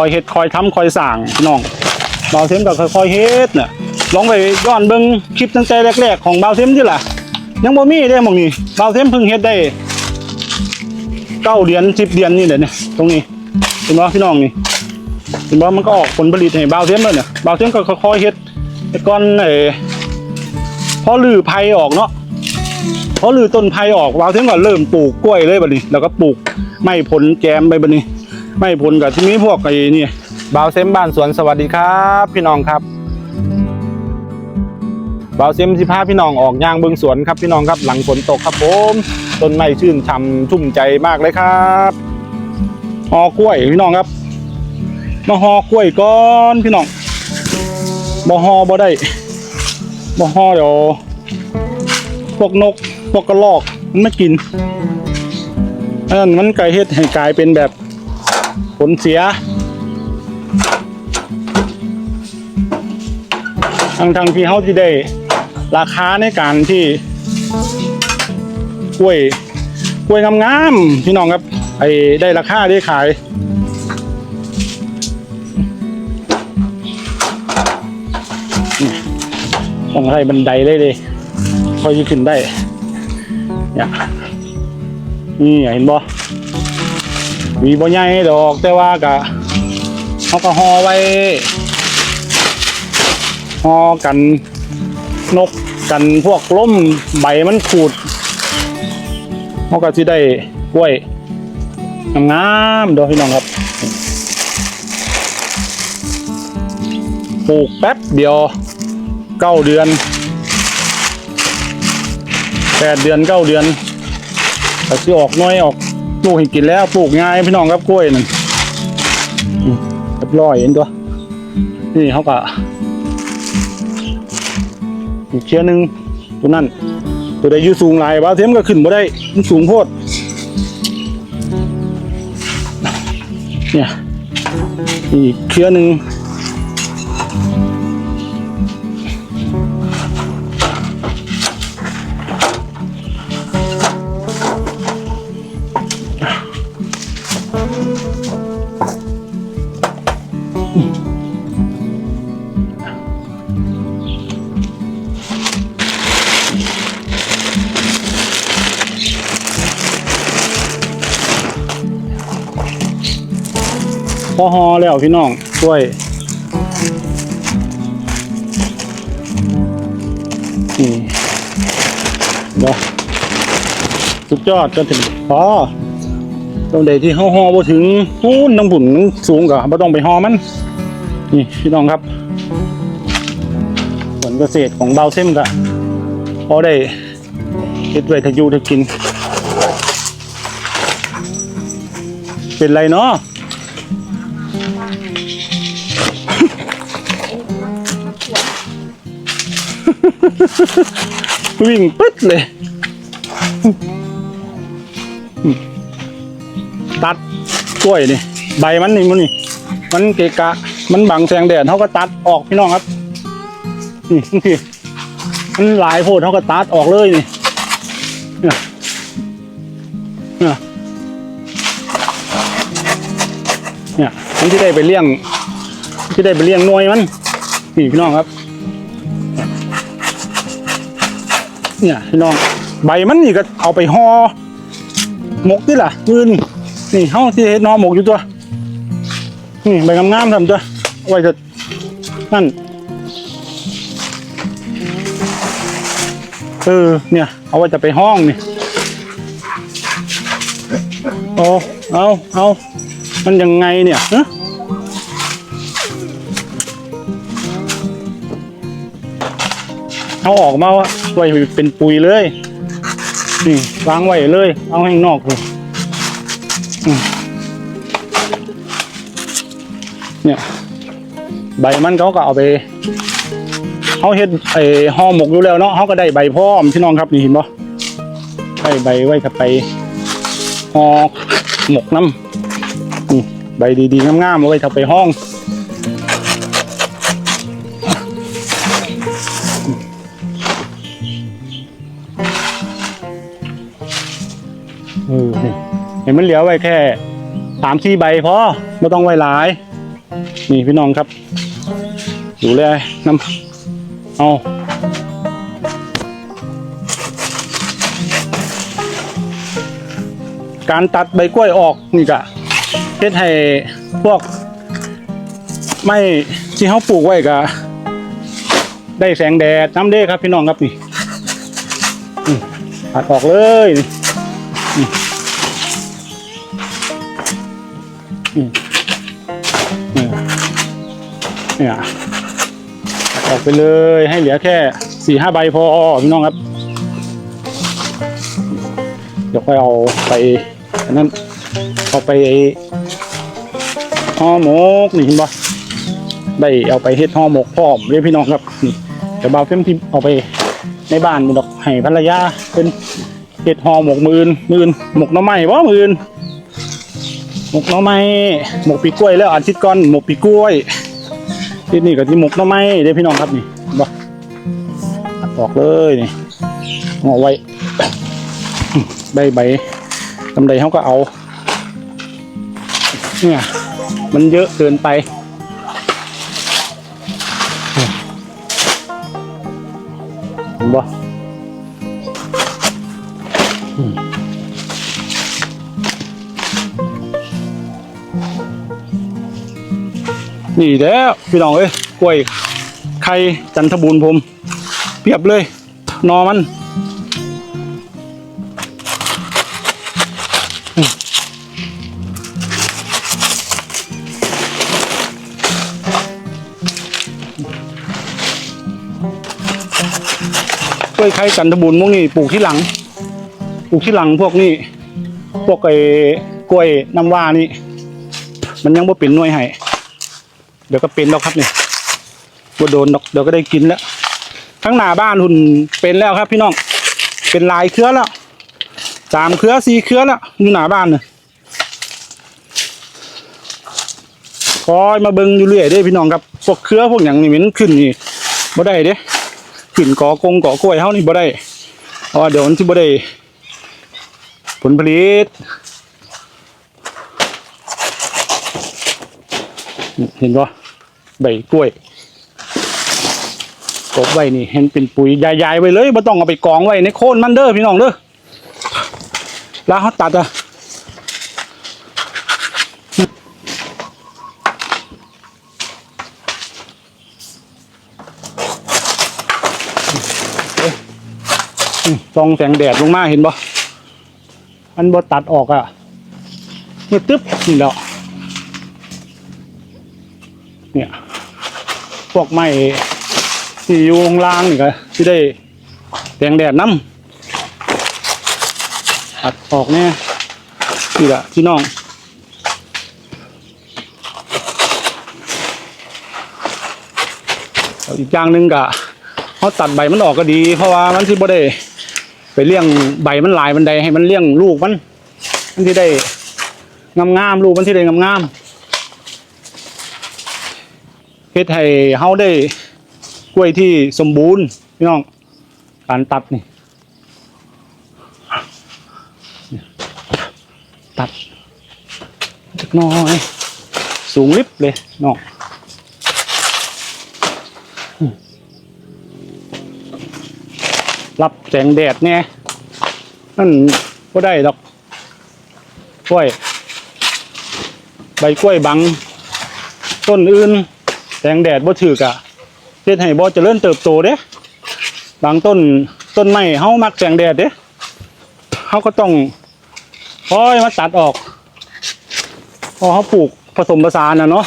อยเฮ็ดคอยทำคอยสร้างพี่น้องเบาเทมก็ค่อยๆเฮ็ดน่ะลองไปย้อนเบิ่งคลิปตั้งแต่แรกๆของเบาเทมที่ล่ะ ยังบ่มีเด้หมองนี้เบาเทมเพิ่งเฮ็ดได้เก้าเดือนสิบเดือนนี่แหละเนี่ยตรงนี้เห็นบ่พี่น้องนี่เห็นบ่มันก็ออกผลผลิตให้เบาเทมแล้วเนี่ยเบาเทมก็ค่อยๆเฮ็ดแต่ก่อนไอ้พอลือไผ่ออกเนาะพอลือต้นไผ่ออกวาวถึงก็เริ่มปลูกกล้วยเลยบัดนี้ แล้วก็ปลูกไม้ผลแจมไปบัดนี้ ไม้ผลกับที่มีพวกไอ้นี่บ่าวเซมบ้านสวนสวัสดีครับ พี่น้องครับบ่าวเซมสิพาพี่น้องออกย่างเบิงสวนครับพี่น้องครับหลังฝนตกครับผมต้นไม้ชื่นช่ำชุ่มใจมากเลยครับหอกล้วยพี่น้องครับมาหอกล้วยก่อนพี่น้องบ่หอบ่ได้บ่หอเดี๋ยวพวกนกพวกกระรอกมันไม่กินอันนั้นมันกลายเฮ็ดให้กลายเป็นแบบ ผลเสียทางทางที่เขาที่ได้ ราคาในการที่กล้วยกล้วยงามๆพี่น้องครับ ไอ้ได้ราคาได้ขายต้องให้บันไดเลยเลยพอจะขึ้นได้เนี่ยนี่เห็นบ่ มีบ่ใหญ่ดอกแต่ว่ากะเขาก็ห่อไว้ห่อกันนกกันพวกล้มใบมันขูดเขาก็สิได้กล้วยงามๆเด้อพี่น้องครับปลูกแป๊บเดียวเก้าเดือนแปดเดือนเก้าเดือนแต่ที่ออกน้อยออก ปลูกให้กินแล้วปลูกง่ายพี่น้องครับกล้วยนั่นอืมเรียบร้อยเห็นตัว นี่เขาก็อีกเชื้อหนึ่งตัวนั้น ตัวใดอยู่สูงหลายบ้าเทมก็ขึ้นมาได้มันสูงโพดเนี่ยอีกเชื้อหนึ่ง พอฮอแล้วพี่น้องช่วยนี่เดี๋ยวสุดยอดก็ถึงพอตรงใดที่ห่อฮอบ่ถึงพูนน้ำผุนสูงกว่าบ่ต้องไปฮอมัน นี่พี่น้องครับ ผลเกษตรของเบาเส้มก็พอได้เฮ็ดไว้ถ้าอยู่ถ้ากิน เป็นไรเนาะ วิ่งปึ๊ดเลย ตัดกล้วยนี่ ใบมันนี่มันนี่ มันเกะกะ มันบังแสงแดดเขาก็ตัดออกพี่น้องครับ นี่นี่มันหลายโพดเขาก็ตัดออกเลยนี่เนี่ยเนี่ยเนี่ยมันที่ได้ไปเลี้ยง ที่ได้ไปเลี้ยงน่วยมัน นี่พี่น้องครับ เนี่ยพี่น้องใบมันนี่ก็เอาไปห่อหมกนี่ล่ะยืนนี่เฮาที่เฮ็ดหนอหมกอยู่ตัวนี่ใบงามๆทำตัวเอาไว้จะนั่นเออเนี่ย เอาไว้จะไปห้องนี่โอ้เอาเอามันยังไงเนี่ยฮะเอาออกมาว่า ไว้เป็นปุ๋ยเลยนี่วางไว้เลย เอาให้นอกเลยเนี่ยใบมันเขาก็เอาไปเขาเฮ็ดไอ้ห่อหมกอยู่แล้วเนาะเขาก็ได้ใบพร้อมพี่น้องครับนี่เห็นปะได้ใบไว้กับไปห่อหมกน้ำนี่ใบดีๆงามๆเอาไว้ถ้าไปห้อง ห็นมันเหลือไว้แค่สามสี่ใบพอไม่ต้องไว้หลาย นี่พี่น้องครับ ดูแลยน้ำเอาการตัดใบกล้วยออกนี่กะเฮ็ดให้พวก ไม่ที่เขาปลูกไว้กะได้แสงแดดน้ำเด้ครับพี่น้องครับนี่ตัดออกเลยนี่ อืมอืมเนี่เนี่ยออกไปเลยให้เหลือแค่สี่ห้าใบพอพี่น้องครับ เดี๋ยวค่อยเอาไปอันนั้นเอาไปห่อหมกนี่เห็นปะได้เอาไปเฮ็ดห่อหมกพร้อมเรียพี่น้องครับนี่เดี๋ยวบ่าวเพิ่มที่เอาไปในบ้านมีดอกให้ภรรยาเป็นเฮ็ดห่อหมกมือนมือนหมกน้ำไม้บ่มือน หมกหน้ำไม้หมกปีกล้วยแล้วอาทิตย์ก่อนหมกปีกล้วยที่นี่ก็ที่หมกหน้ำไม้เด้พี่น้องครับนี่บ่ออกเลยนี่เอาไว้ได้ใบกำไรเขาก็เอาเนี่ยมันเยอะเกินไปบ่ นี่แล้วพี่น้องเอ้ยกล้วยไข่จันทบูรณ์ผมเพียบเลยนอมันกล้วยไข่จันทบุญพวกนี้ปลูกที่หลัง ปลูกที่หลังพวกนี้ พวกไอ้กล้วยน้ำว่านี่ มันยังบ่เป็นหน่วยให้ เดี๋ยวก็เป็นแล้วครับนี่บ่โดนดอกเดี๋ยวก็ได้กินแล้วทั้งหน้าบ้านหุ่นเป็นแล้วครับ พี่น้องเป็นลายเครือแล้วสามเครือสี่เครือแล้วอยู่หน้าบ้านเนี่ยคอยมาเบิ่งอยู่เรื่อยเด้พี่น้องครับพวกเครือพวกอย่างนี้มันขึ้นนี่บ่ได้เด้ขึ้นกอกงกอกล้วยเฮานี่บ่ได้เพราะเดี๋ยวมันสิบ่ได้ผลผลิตเห็นบ่ ใบกล้วยกบไว้นี่เห็นเป็นปุ๋ยใหญ่ๆไว้เลยบ่ต้องเอาไปกองไว้ในโคนมันเด้อพี่น้องเด้อแล้วเขาตัดอะส่องแสงแดดลงมาเห็นบ่มันบ่ตัดออกอะนี่ตึ๊บนี่แล้วเนี่ย วกไม้ที่อยู่ข้างล่างนี่ก็ที่ได้แสงแดดน้ำตัดออกแน่นี่แหละพี่น้องอีกอย่างหนึ่งก็เขาตัดใบมันออกก็ดี เพราะว่ามันที่บ่ได้ไปเลี้ยงใบมันลายมันใดให้มันเลี้ยงลูกมันมันที่ได้งามๆลูกมันที่ได้งามๆ เฮ็ดให้เฮาได้กล้วยที่สมบูรณ์พี่น้องการตัดนี่ ตัดจักน้อย สูงลิบเลยน้องรับแสงแดดเนี่ยนั่นก็ได้ดอกกล้วย ใบกล้วยบังต้นอื่น แสงแดดบ่ถือกะเฮ็ดให้บ่เจริญเติบโตเด้บางต้นต้นไม้เฮามักแสงแดดเด้เฮาก็ต้องคอยมาตัดออกพอเฮาปลูกผสมผสานนะเนาะ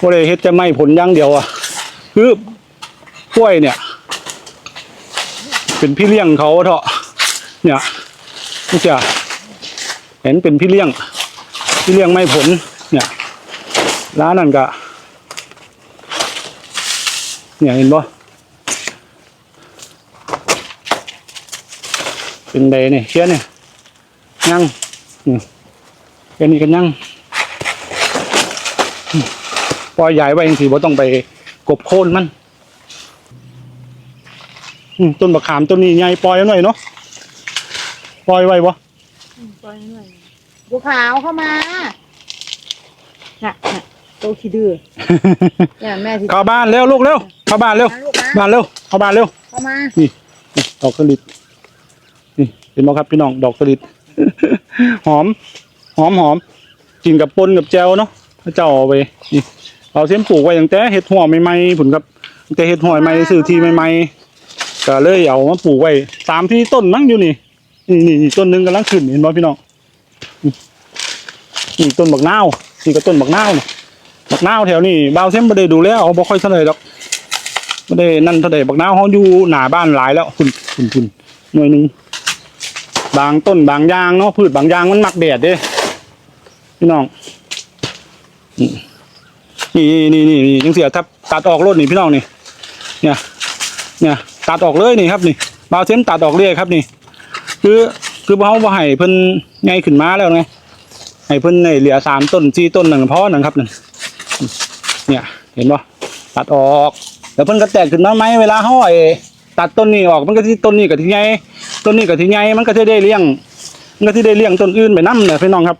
บ่ได้เฮ็ดแต่ไม้ผลอย่างเดียวอะคือกล้วยเนี่ย เป็นพี่เลี้ยงเขาเถอะเนี่ยนี่จะเห็นเป็นพี่เลี้ยง พี่เลี้ยงไม่ผลเนี่ยร้านนั่นก็ เนี่ยเห็นบ่เป็นใดนี่เชี่ยเนี่ยยังอืมเป็นนี่กันยังอืมปล่อยใหญ่ไว้ยังสิบ่ต้องไปกบโค่นมันอืมต้นมะขามต้นนี้ใหญ่ปล่อยไว้หน่อยเนาะปล่อยไว้บ่อืมปล่อยหน่อยบัวขาวเข้ามาน่ะน่ะตัวตัวขี้ดื้ออย่าแม่ที่เข้าบ้านเร็วลูกเร็ว เข้าบ้านเร็ว มาลูกนะบ้านเร็ว เข้าบ้านเร็ว เข้ามานี่นี่ดอกสลิด นี่เห็นไหมครับพี่น้อง ดอกสลิด หอม หอมหอม กินกับปนกับแจวเนาะถ้าเจ้าเอาไปนี่เอาเส้นปลูกไว้ตั้งแต่เห็ดหัวใหม่ๆผลกับตั้งแต่เห็ดหัวใหม่สื่อทีใหม่ๆก็เลยเอามาปลูกไว้สามที่ต้นมั้งอยู่นี่ นี่นี่นี่ต้นหนึงกำลังขึ้นเห็นไหมพี่น้องนี่นี่ต้นบักนาวนี่ก็ต้นบักนาวนี่บักนาวแถวนี้บ่าวเส้นบ่ได้ดูแลเอาบ่ค่อยเท่าไหร่ดอก ไม่ได้นั่นเท่าใดบักนาวเขาอยู่หนาบ้านหลายแล้วคุณคุณคุณหน่วยหนึ่งบางต้นบางยางเนาะพืชบางยางมันมักแดดเด้พี่น้องนี่นี่นี่นี่จังเสียถ้าตัดออกรถนี่พี่น้องนี่เนี่ยเนี่ยตัดออกเลยนี่ครับนี่บาวเซนตัดออกเลยครับนี่ คือคือเขาบ่ให้เพิ่นไงขึ้นมาแล้วไงให้เพิ่นในเหลือสามต้นสี่ต้นหนึ่งพอหนึ่งครับหนึ่งเนี่ยเห็นปะตัดออก แล้วเพิ่นก็แตกขึ้นมาไหมเวลาเฮาไอ้ตัดต้นนี้ออกมันก็ที่ต้นนี้กับที่ใหญ่ต้นนี้กับที่ใหญ่มันก็จะได้เลี้ยง มันก็ที่ได้เลี้ยงต้นอื่นไปน้ำเนี่ยพี่น้องครับ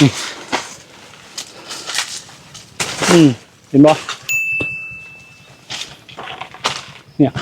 นี่อืมเห็นบ่เนี่ย